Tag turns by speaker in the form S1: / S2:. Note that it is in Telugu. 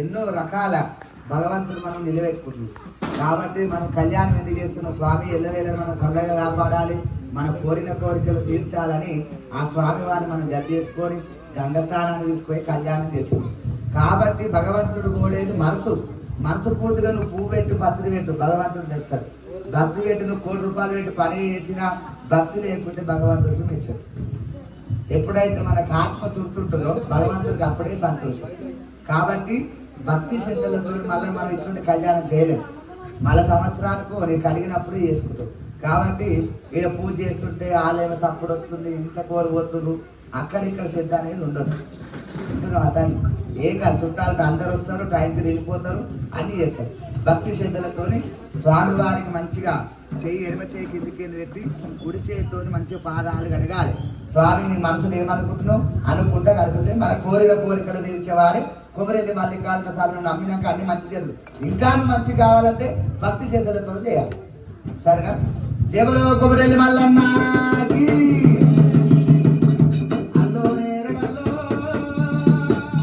S1: ఎన్నో రకాల భగవంతుడు మనం నిలబెట్టుకుంటుంది కాబట్టి మనం కళ్యాణం ఎందుకు చేస్తున్న? స్వామి ఎల్లవేళ మనం చల్లగా కాపాడాలి మన కోరిన కోరికలు తీర్చాలని ఆ స్వామి వారిని మనం గది చేసుకొని గంగస్థానాన్ని తీసుకొని కళ్యాణం చేస్తుంది కాబట్టి భగవంతుడు కూడేది మనసు. మనసు పూర్తిగా నువ్వు పువ్వు పెట్టు భక్తులు పెట్టు భగవంతుడు తెస్తాడు. భక్తి పెట్టి నువ్వు కోటి రూపాయలు పెట్టి పని చేసినా భక్తి లేకుంటే భగవంతుడికి మెచ్చదు ఎప్పుడైతే మనకు ఆత్మ తృప్తుంటుందో భగవంతుడికి అప్పుడే సంతోషం. కాబట్టి భక్తి శ్రద్ధలతో మళ్ళీ మనం ఇటువంటి కళ్యాణం చేయలేము మళ్ళీ సంవత్సరానికి నీకు కలిగినప్పుడు చేసుకుంటాం. కాబట్టి ఈడ పూజ చేస్తుంటే ఆలయం సప్పుడు వస్తుంది ఇంత కోరు అక్కడ ఇక్కడ శ్రద్ధ అనేది ఉండదు. అతను ఏం కాదు చుట్టాలకు అందరు వస్తారు టైంకి వెళ్ళిపోతారు అన్నీ చేస్తారు. భక్తి శ్రద్ధలతోని స్వామి వారికి మంచిగా చేయి ఎడమ చేయి కిందికి పెట్టి కుడి చేయితో మంచి పాదాలు కడగాలి. స్వామి నీ మనసులో ఏమనుకుంటున్నావు? అనుకుంటా కడిగితే మన కోరిక కోరికలు తీర్చేవారి. కొబ్బరి మల్లికార్జున స్వామిని నమ్మినాక అన్ని మంచి జరుగుతుంది ఇంకా మంచి కావాలంటే భక్తి చేతులతో చేయాలి. సరేనా? జేబులో కొబ్బరి మల్లన్నా!